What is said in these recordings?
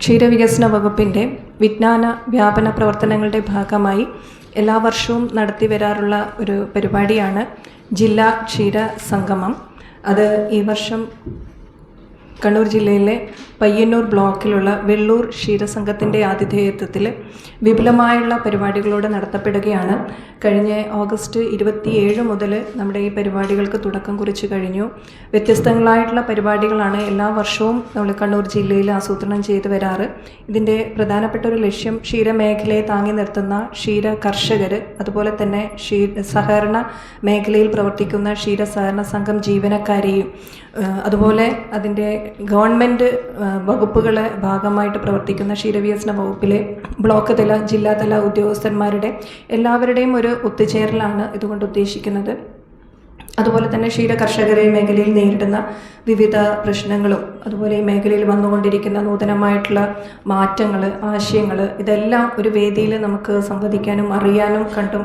ക്ഷീരവികസന വകുപ്പിന്റെ വിജ്ഞാന വ്യാപന പ്രവർത്തനങ്ങളുടെ ഭാഗമായി എല്ലാ വർഷവും നടത്തി വരാറുള്ള ഒരു പരിപാടിയാണ് ജില്ലാ ക്ഷീര സംഗമം. അത് ഈ വർഷം കണ്ണൂർ ജില്ലയിലെ പയ്യന്നൂർ ബ്ലോക്കിലുള്ള വെള്ളൂർ ക്ഷീരസംഘത്തിന്റെ ആതിഥേയത്വത്തിൽ വിപുലമായുള്ള പരിപാടികളോടെ നടത്തപ്പെടുകയാണ്. കഴിഞ്ഞ ഓഗസ്റ്റ് ഇരുപത്തിയേഴ് മുതൽ നമ്മുടെ ഈ പരിപാടികൾക്ക് തുടക്കം കുറിച്ച് കഴിഞ്ഞു. വ്യത്യസ്തങ്ങളായിട്ടുള്ള പരിപാടികളാണ് എല്ലാ വർഷവും നമ്മൾ കണ്ണൂർ ജില്ലയിൽ ആസൂത്രണം ചെയ്തു വരാറ്. ഇതിന്റെ പ്രധാനപ്പെട്ട ഒരു ലക്ഷ്യം ക്ഷീരമേഖലയെ താങ്ങി നിർത്തുന്ന ക്ഷീര കർഷകർ അതുപോലെ തന്നെ ക്ഷീ സഹകരണ മേഖലയിൽ പ്രവർത്തിക്കുന്ന ക്ഷീര സഹകരണ സംഘം ജീവനക്കാരെയും അതുപോലെ അതിന്റെ ഗവൺമെന്റ് വകുപ്പുകളെ ഭാഗമായിട്ട് പ്രവർത്തിക്കുന്ന ക്ഷീരവികസന വകുപ്പിലെ ബ്ലോക്ക് തല ജില്ലാതല ഉദ്യോഗസ്ഥന്മാരുടെ എല്ലാവരുടെയും ഒരു ഒത്തുചേരലാണ് ഇതുകൊണ്ട് ഉദ്ദേശിക്കുന്നത്. അതുപോലെ തന്നെ ക്ഷീര കർഷകരെ മേഖലയിൽ നേരിടുന്ന വിവിധ പ്രശ്നങ്ങളും അതുപോലെ ഈ മേഖലയിൽ വന്നുകൊണ്ടിരിക്കുന്ന നൂതനമായിട്ടുള്ള മാറ്റങ്ങൾ ആശയങ്ങൾ ഇതെല്ലാം ഒരു വേദിയിൽ നമുക്ക് സംവദിക്കാനും അറിയാനും കണ്ടും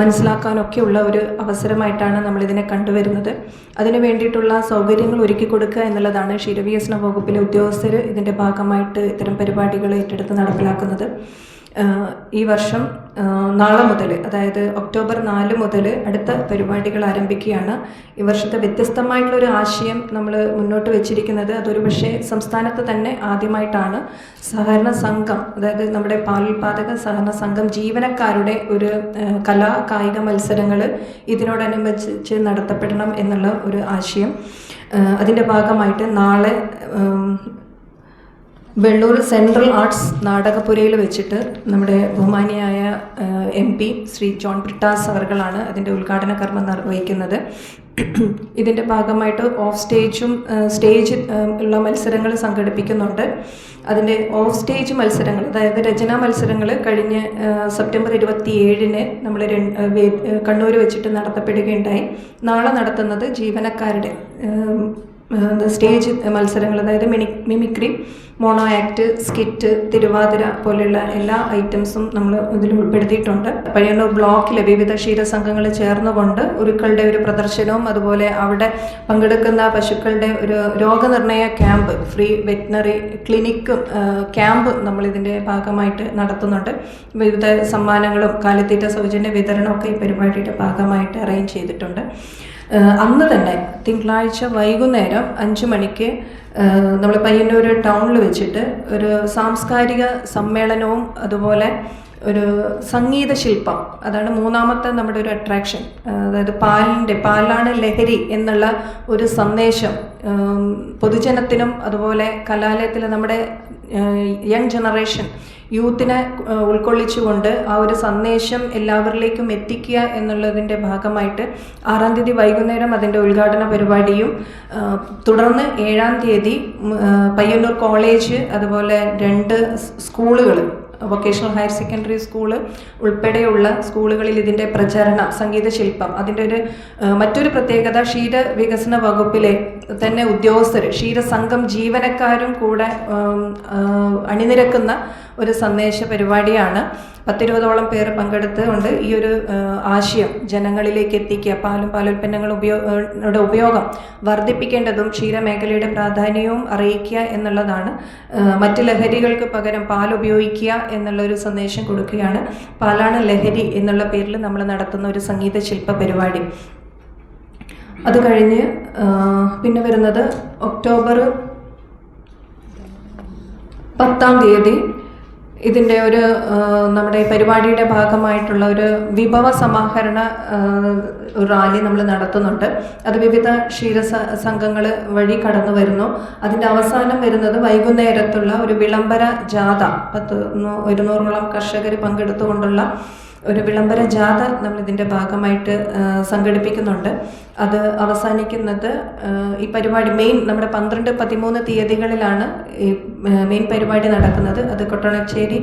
മനസ്സിലാക്കാനൊക്കെ ഉള്ള ഒരു അവസരമായിട്ടാണ് നമ്മളിതിനെ കണ്ടുവരുന്നത്. അതിനു വേണ്ടിയിട്ടുള്ള സൗകര്യങ്ങൾ ഒരുക്കി കൊടുക്കുക എന്നുള്ളതാണ് ക്ഷീരവികസന വകുപ്പിലെ ഉദ്യോഗസ്ഥർ ഇതിന്റെ ഭാഗമായിട്ട് ഇത്തരം പരിപാടികൾ ഏറ്റെടുത്ത് നടപ്പിലാക്കുന്നത്. ഈ വർഷം നാളെ മുതൽ അതായത് ഒക്ടോബർ നാല് മുതൽ അടുത്ത പരിപാടികൾ ആരംഭിക്കുകയാണ്. ഈ വർഷത്തെ വ്യത്യസ്തമായിട്ടുള്ള ഒരു ആശയം നമ്മൾ മുന്നോട്ട് വെച്ചിരിക്കുന്നത് അതൊരു പക്ഷേ സംസ്ഥാനത്ത് തന്നെ ആദ്യമായിട്ടാണ്. സഹകരണ സംഘം അതായത് നമ്മുടെ പാലുൽപാദക സഹകരണ സംഘം ജീവനക്കാരുടെ ഒരു കലാ കായിക മത്സരങ്ങൾ ഇതിനോടനുബന്ധിച്ച് നടത്തപ്പെടണം എന്നുള്ള ഒരു ആശയം. അതിന്റെ ഭാഗമായിട്ട് നാളെ വെള്ളൂർ സെൻട്രൽ ആർട്സ് നാടകപുരയിൽ വെച്ചിട്ട് നമ്മുടെ ബഹുമാനിയായ എം പി ശ്രീ ജോൺ ബ്രിട്ടാസ് അവർകളാണ് അതിന്റെ ഉദ്ഘാടന കർമ്മം നിർവഹിക്കുന്നത്. ഇതിന്റെ ഭാഗമായിട്ട് ഓഫ് സ്റ്റേജും സ്റ്റേജ് ഉള്ള മത്സരങ്ങൾ സംഘടിപ്പിക്കുന്നുണ്ട്. അതിന്റെ ഓഫ് സ്റ്റേജ് മത്സരങ്ങൾ അതായത് രചനാ മത്സരങ്ങൾ കഴിഞ്ഞ് സെപ്റ്റംബർ ഇരുപത്തി ഏഴിന് നമ്മൾ കണ്ണൂർ വെച്ചിട്ട് നടത്തപ്പെടുകയുണ്ടായി. നാളെ നടത്തുന്നത് ജീവനക്കാരുടെ സ്റ്റേജ് മത്സരങ്ങൾ അതായത് mini mimicry mono act skit Thiruvathira പോലെയുള്ള എല്ലാ ഐറ്റംസും നമ്മൾ ഇതിൽ ഉൾപ്പെടുത്തിയിട്ടുണ്ട്. പയ്യന്നൂർ ബ്ലോക്കിലെ വിവിധ ക്ഷീരസംഘങ്ങൾ ചേർന്നുകൊണ്ട് ഉരുക്കളുടെ ഒരു പ്രദർശനവും അതുപോലെ അവിടെ പങ്കെടുക്കുന്ന പശുക്കളുടെ ഒരു രോഗനിർണയ ക്യാമ്പ് ഫ്രീ വെറ്റിനറി ക്ലിനിക്കും ക്യാമ്പ് നമ്മളിതിന്റെ ഭാഗമായിട്ട് നടത്തുന്നുണ്ട്. വിവിധ സമ്മാനങ്ങളും കാലിത്തീറ്റ സൗജന്യ വിതരണമൊക്കെ ഈ പരിപാടിയുടെ ഭാഗമായിട്ട് അറേഞ്ച് ചെയ്തിട്ടുണ്ട്. അന്ന് തന്നെ തിങ്കളാഴ്ച വൈകുന്നേരം അഞ്ച് മണിക്ക് നമ്മൾ പയ്യന്നൂർ ടൗണിൽ വെച്ചിട്ട് ഒരു സാംസ്കാരിക സമ്മേളനവും അതുപോലെ ഒരു സംഗീത ശില്പം അതാണ് മൂന്നാമത്തെ നമ്മുടെ ഒരു അട്രാക്ഷൻ അതായത് പാലിന്റെ പാലാണ് ലഹരി എന്നുള്ള ഒരു സന്ദേശം. പൊതുജനത്തിനും അതുപോലെ കലാലയത്തിലെ നമ്മുടെ യങ് ജനറേഷൻ യൂത്തിനെ ഉൾക്കൊള്ളിച്ചുകൊണ്ട് ആ ഒരു സന്ദേശം എല്ലാവരിലേക്കും എത്തിക്കുക എന്നുള്ളതിന്റെ ഭാഗമായിട്ട് ആറാം തീയതി വൈകുന്നേരം അതിന്റെ ഉദ്ഘാടന പരിപാടിയും തുടർന്ന് ഏഴാം തീയതി പയ്യന്നൂർ കോളേജ് അതുപോലെ രണ്ട് സ്കൂളുകൾ വൊക്കേഷണൽ ഹയർ സെക്കൻഡറി സ്കൂൾ ഉൾപ്പെടെയുള്ള സ്കൂളുകളിൽ ഇതിന്റെ പ്രചരണം സംഗീത ശില്പം അതിന്റെ ഒരു മറ്റൊരു പ്രത്യേകത ക്ഷീര വികസന വകുപ്പിലെ തന്നെ ഉദ്യോഗസ്ഥർ ക്ഷീരസംഘം ജീവനക്കാരും കൂടെ അണിനിരക്കുന്ന ഒരു സന്ദേശ പരിപാടിയാണ് പത്തിരുപതോളം പേർ പങ്കെടുത്തുകൊണ്ട് ഈ ഒരു ആശയം ജനങ്ങളിലേക്ക് എത്തിക്കുക. പാലും പാലുൽപ്പന്നങ്ങൾ ഉപയോഗ ഉപയോഗം വർദ്ധിപ്പിക്കേണ്ടതും ക്ഷീരമേഖലയുടെ പ്രാധാന്യവും അറിയിക്കുക എന്നുള്ളതാണ്. മറ്റ് ലഹരികൾക്ക് പകരം പാൽ ഉപയോഗിക്കുക എന്നുള്ള ഒരു സന്ദേശം കൊടുക്കുകയാണ്. പാലാണ് ലഹരി എന്നുള്ള പേരിൽ നമ്മൾ നടത്തുന്ന ഒരു സംഗീത ശില്പ പരിപാടി. അത് കഴിഞ്ഞ് പിന്നെ വരുന്നത് ഒക്ടോബർ പത്താം തീയതി ഇതിന്റെ ഒരു നമ്മുടെ പരിപാടിയുടെ ഭാഗമായിട്ടുള്ള ഒരു വിഭവ സമാഹരണ റാലി നമ്മൾ നടത്തുന്നുണ്ട്. അത് വിവിധ ക്ഷീര സംഘങ്ങൾ വഴി കടന്നു വരുന്നു. അതിന്റെ അവസാനം വരുന്നത് വൈകുന്നേരത്തുള്ള ഒരു വിളംബര ജാഥ. പത്ത് ഒരുന്നൂറോളം കർഷകർ പങ്കെടുത്തുകൊണ്ടുള്ള ഒരു വിളംബര ജാഥ നമ്മൾ ഇതിന്റെ ഭാഗമായിട്ട് സംഘടിപ്പിക്കുന്നുണ്ട്. അത് അവസാനിക്കുന്നത് ഈ പരിപാടി മെയിൻ നമ്മുടെ പന്ത്രണ്ട് പതിമൂന്ന് തീയതികളിലാണ് ഈ മെയിൻ പരിപാടി നടക്കുന്നത്. അത് കൊട്ടണച്ചേരി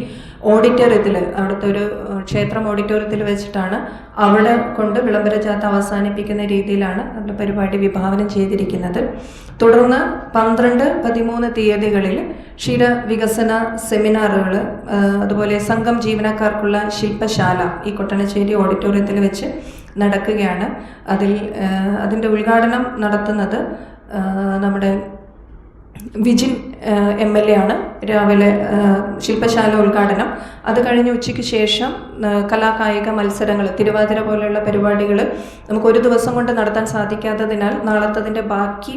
ഓഡിറ്റോറിയത്തിൽ അവിടുത്തെ ഒരു ക്ഷേത്രം ഓഡിറ്റോറിയത്തിൽ വെച്ചിട്ടാണ് അവിടെ കൊണ്ട് വിളംബര ജാഥ അവസാനിപ്പിക്കുന്ന രീതിയിലാണ് അവരുടെ പരിപാടി വിഭാവനം ചെയ്തിരിക്കുന്നത്. തുടർന്ന് പന്ത്രണ്ട് പതിമൂന്ന് തീയതികളിൽ ക്ഷീര വികസന സെമിനാറുകൾ അതുപോലെ സംഘം ജീവനക്കാർക്കുള്ള ശില്പശാല ഈ കൊട്ടണശ്ശേരി ഓഡിറ്റോറിയത്തിൽ വെച്ച് നടക്കുകയാണ്. അതിൽ അതിന്റെ ഉദ്ഘാടനം നടത്തുന്നത് നമ്മുടെ വിജിൻ എം എൽ എ ആണ്. രാവിലെ ശില്പശാല ഉദ്ഘാടനം. അത് കഴിഞ്ഞ് ഉച്ചയ്ക്ക് ശേഷം കലാകായിക മത്സരങ്ങൾ തിരുവാതിര പോലെയുള്ള പരിപാടികൾ നമുക്ക് ഒരു ദിവസം കൊണ്ട് നടത്താൻ സാധിക്കാത്തതിനാൽ നാളത്തതിന്റെ ബാക്കി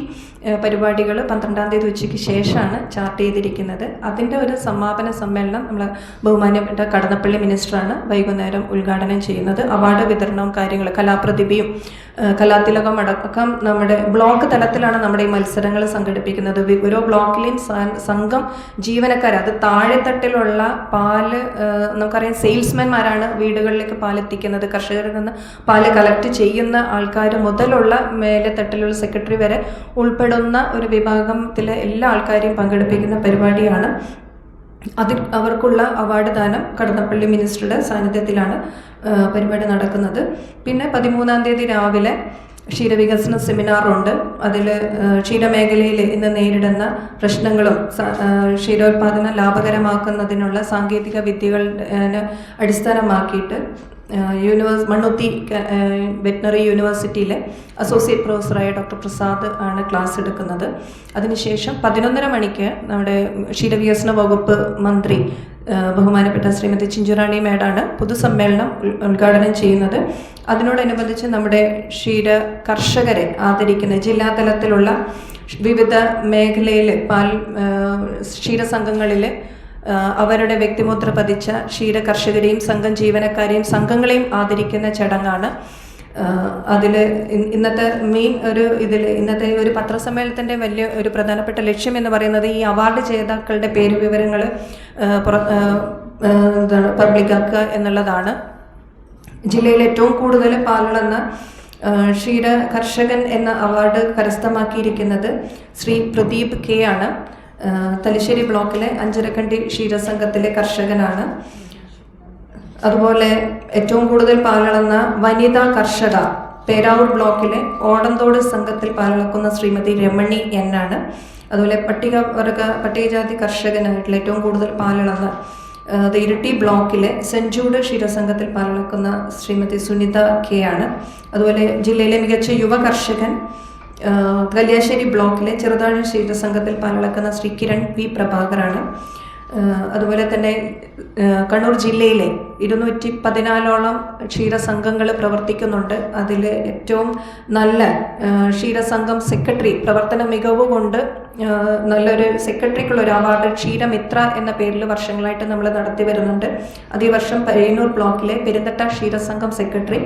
പരിപാടികൾ പന്ത്രണ്ടാം തീയതി ഉച്ചയ്ക്ക് ശേഷമാണ് ചാർട്ട് ചെയ്തിരിക്കുന്നത്. അതിന്റെ ഒരു സമാപന സമ്മേളനം നമ്മൾ ബഹുമാനപ്പെട്ട കടന്നപ്പള്ളി മിനിസ്റ്ററാണ് വൈകുന്നേരം ഉദ്ഘാടനം ചെയ്യുന്നത്. അവാർഡ് വിതരണവും കാര്യങ്ങൾ കലാപ്രതിഭയും കലാതിലകം അടക്കം നമ്മുടെ ബ്ലോക്ക് തലത്തിലാണ് നമ്മുടെ ഈ മത്സരങ്ങൾ സംഘടിപ്പിക്കുന്നത്. ഓരോ ബ്ലോക്കിലെയും സംഘം ജീവനക്കാർ അത് താഴെത്തട്ടിലുള്ള പാൽ നമുക്കറിയാം സെയിൽസ്മാൻമാരാണ് വീടുകളിലേക്ക് പാലെത്തിക്കുന്നത്. കർഷകരിൽ നിന്ന് പാൽ കളക്ട് ചെയ്യുന്ന ആൾക്കാർ മുതലുള്ള മേലെ തട്ടിലുള്ള സെക്രട്ടറി വരെ ഉൾപ്പെടുന്ന ഒരു വിഭാഗത്തിലെ എല്ലാ ആൾക്കാരെയും പങ്കെടുപ്പിക്കുന്ന പരിപാടിയാണ്. അതിൽ അവർക്കുള്ള അവാർഡ് ദാനം കടന്നപ്പള്ളി മിനിസ്റ്ററുടെ സാന്നിധ്യത്തിലാണ് പരിപാടി നടക്കുന്നത്. പിന്നെ പതിമൂന്നാം തീയതി രാവിലെ ക്ഷീരവികസന സെമിനാറുണ്ട്. അതിൽ ക്ഷീരമേഖലയിൽ ഇന്ന് നേരിടുന്ന പ്രശ്നങ്ങളും ക്ഷീരോത്പാദനം ലാഭകരമാക്കുന്നതിനുള്ള സാങ്കേതിക വിദ്യകൾ അടിസ്ഥാനമാക്കിയിട്ട് യൂണിവേഴ്സ് മണ്ണുത്തി വെറ്റിനറി യൂണിവേഴ്സിറ്റിയിലെ അസോസിയേറ്റ് പ്രൊഫസറായ ഡോക്ടർ പ്രസാദ് ആണ് ക്ലാസ് എടുക്കുന്നത്. അതിനുശേഷം പതിനൊന്നര മണിക്ക് നമ്മുടെ ക്ഷീരവികസന വകുപ്പ് മന്ത്രി ബഹുമാനപ്പെട്ട ശ്രീമതി ചിഞ്ചുറാണി മേഡാണ് പൊതുസമ്മേളനം ഉദ്ഘാടനം ചെയ്യുന്നത്. അതിനോടനുബന്ധിച്ച് നമ്മുടെ ക്ഷീര കർഷകരെ ആദരിക്കുന്ന ജില്ലാതലത്തിലുള്ള വിവിധ മേഖലയിൽ പാൽ ക്ഷീര സംഘങ്ങളിൽ അവരുടെ വ്യക്തിമുദ്ര പതിച്ച ക്ഷീര കർഷകരെയും സംഘം ജീവനക്കാരെയും സംഘങ്ങളെയും ആദരിക്കുന്ന ചടങ്ങാണ്. അതിൽ ഇന്നത്തെ മെയിൻ ഒരു ഇതിൽ ഇന്നത്തെ ഒരു പത്രസമ്മേളനത്തിന്റെ വലിയ ഒരു പ്രധാനപ്പെട്ട ലക്ഷ്യം എന്ന് പറയുന്നത് ഈ അവാർഡ് ജേതാക്കളുടെ പേര് വിവരങ്ങൾ പബ്ലിക്കാക്കുക എന്നുള്ളതാണ്. ജില്ലയിൽ ഏറ്റവും കൂടുതൽ പാലളന്ന ക്ഷീര കർഷകൻ എന്ന അവാർഡ് കരസ്ഥമാക്കിയിരിക്കുന്നത് ശ്രീ പ്രദീപ് കെ ആണ്. തലശ്ശേരി ബ്ലോക്കിലെ അഞ്ചരക്കണ്ടി ക്ഷീരസംഘത്തിലെ കർഷകനാണ്. അതുപോലെ ഏറ്റവും കൂടുതൽ പാലളന്ന വനിതാ കർഷക പേരാവൂർ ബ്ലോക്കിലെ ഓടന്തോട് സംഘത്തിൽ പാലളക്കുന്ന ശ്രീമതി രമണി ആണ് അതുപോലെ പട്ടികവർഗ പട്ടികജാതി കർഷകനായിട്ടുള്ള ഏറ്റവും കൂടുതൽ പാലളന്ന അത് ഇരിട്ടി ബ്ലോക്കിലെ സെന്റ് ജൂഡ് ക്ഷീരസംഘത്തിൽ പങ്കെടുക്കുന്ന ശ്രീമതി സുനിത കെ ആണ്. അതുപോലെ ജില്ലയിലെ മികച്ച യുവ കർഷകൻ കല്യാശ്ശേരി ബ്ലോക്കിലെ ചെറുതാഴ് ക്ഷീരസംഘത്തിൽ പങ്കെടുക്കുന്ന ശ്രീ കിരൺ വി പ്രഭാകറാണ് അതുപോലെ തന്നെ കണ്ണൂർ ജില്ലയിലെ ഇരുന്നൂറ്റി പതിനാലോളം ക്ഷീരസംഘങ്ങൾ പ്രവർത്തിക്കുന്നുണ്ട്. അതിൽ ഏറ്റവും നല്ല ക്ഷീര ക്ഷീരസംഘം സെക്രട്ടറി പ്രവർത്തന മികവ് കൊണ്ട് നല്ലൊരു സെക്രട്ടറിക്കുള്ള ഒരു അവാർഡ് ക്ഷീരമിത്ര എന്ന പേരിൽ വർഷങ്ങളായിട്ട് നമ്മൾ നടത്തി വരുന്നുണ്ട്. അത് ഈ വർഷം പയ്യന്നൂർ ബ്ലോക്കിലെ പെരുന്തട്ട ക്ഷീരസംഘം സെക്രട്ടറി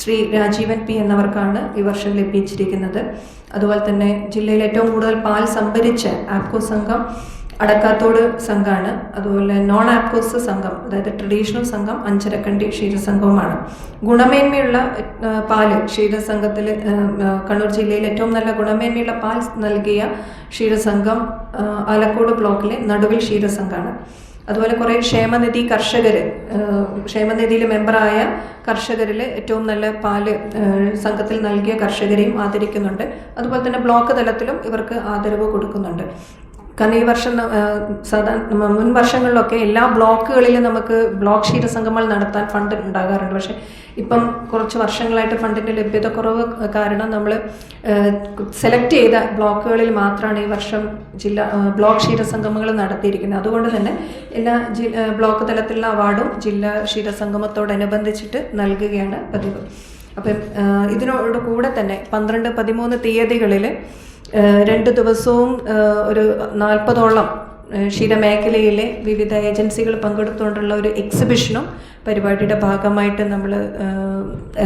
ശ്രീ രാജീവൻ പി എന്നവർക്കാണ് ഈ വർഷം ലഭിച്ചിരിക്കുന്നത്. അതുപോലെ തന്നെ ജില്ലയിൽ ഏറ്റവും കൂടുതൽ പാൽ സംഭരിച്ച ആപ്കോ സംഘം അടക്കാത്തോട് സംഘമാണ് അതുപോലെ നോൺ ആപ്കോസ് സംഘം അതായത് ട്രഡീഷണൽ സംഘം അഞ്ചരക്കണ്ടി ക്ഷീരസംഘവുമാണ്. ഗുണമേന്മയുള്ള പാൽ ക്ഷീരസംഘത്തിൽ കണ്ണൂർ ജില്ലയിൽ ഏറ്റവും നല്ല ഗുണമേന്മയുള്ള പാൽ നൽകിയ ക്ഷീരസംഘം ആലക്കോട് ബ്ലോക്കിലെ നടുവിൽ ക്ഷീരസംഘമാണ് അതുപോലെ കുറേ ക്ഷേമനിധി കർഷകർ ക്ഷേമനിധിയിൽ മെമ്പറായ കർഷകരിൽ ഏറ്റവും നല്ല പാൽ സംഘത്തിൽ നൽകിയ കർഷകരെയും ആദരിക്കുന്നുണ്ട്. അതുപോലെ തന്നെ ബ്ലോക്ക് തലത്തിലും ഇവർക്ക് ആദരവ് കൊടുക്കുന്നുണ്ട്. കാരണം ഈ വർഷം സാധാരണ മുൻ വർഷങ്ങളിലൊക്കെ എല്ലാ ബ്ലോക്കുകളിലും നമുക്ക് ബ്ലോക്ക് ക്ഷീരസംഗമങ്ങൾ നടത്താൻ ഫണ്ട് ഉണ്ടാകാറുണ്ട്. പക്ഷേ ഇപ്പം കുറച്ച് വർഷങ്ങളായിട്ട് ഫണ്ടിന്റെ ലഭ്യത കുറവ് കാരണം നമ്മൾ സെലക്ട് ചെയ്ത ബ്ലോക്കുകളിൽ മാത്രമാണ് ഈ വർഷം ജില്ലാ ബ്ലോക്ക് ബ്ലോക്ക് ക്ഷീരസംഗമങ്ങൾ നടത്തിയിരിക്കുന്നത്. അതുകൊണ്ട് തന്നെ എല്ലാ ബ്ലോക്ക് തലത്തിലുള്ള അവാർഡും ജില്ലാ ക്ഷീരസംഗമത്തോടനുബന്ധിച്ചിട്ട് നൽകുകയാണ് പതിവ്. അപ്പം ഇതിനോട് കൂടെ തന്നെ പന്ത്രണ്ട് പതിമൂന്ന് തീയതികളിൽ രണ്ട് ദിവസവും ഒരു നാൽപ്പതോളം ക്ഷീരമേഖലയിലെ വിവിധ ഏജൻസികൾ പങ്കെടുത്തുകൊണ്ടുള്ള ഒരു എക്സിബിഷനും പരിപാടിയുടെ ഭാഗമായിട്ട് നമ്മൾ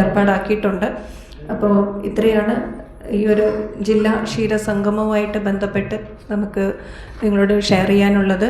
ഏർപ്പാടാക്കിയിട്ടുണ്ട്. അപ്പോൾ ഇത്രയാണ് ഈ ഒരു ജില്ലാ ക്ഷീരസംഗമവുമായിട്ട് ബന്ധപ്പെട്ട് നമുക്ക് നിങ്ങളോട് ഷെയർ ചെയ്യാനുള്ളത്.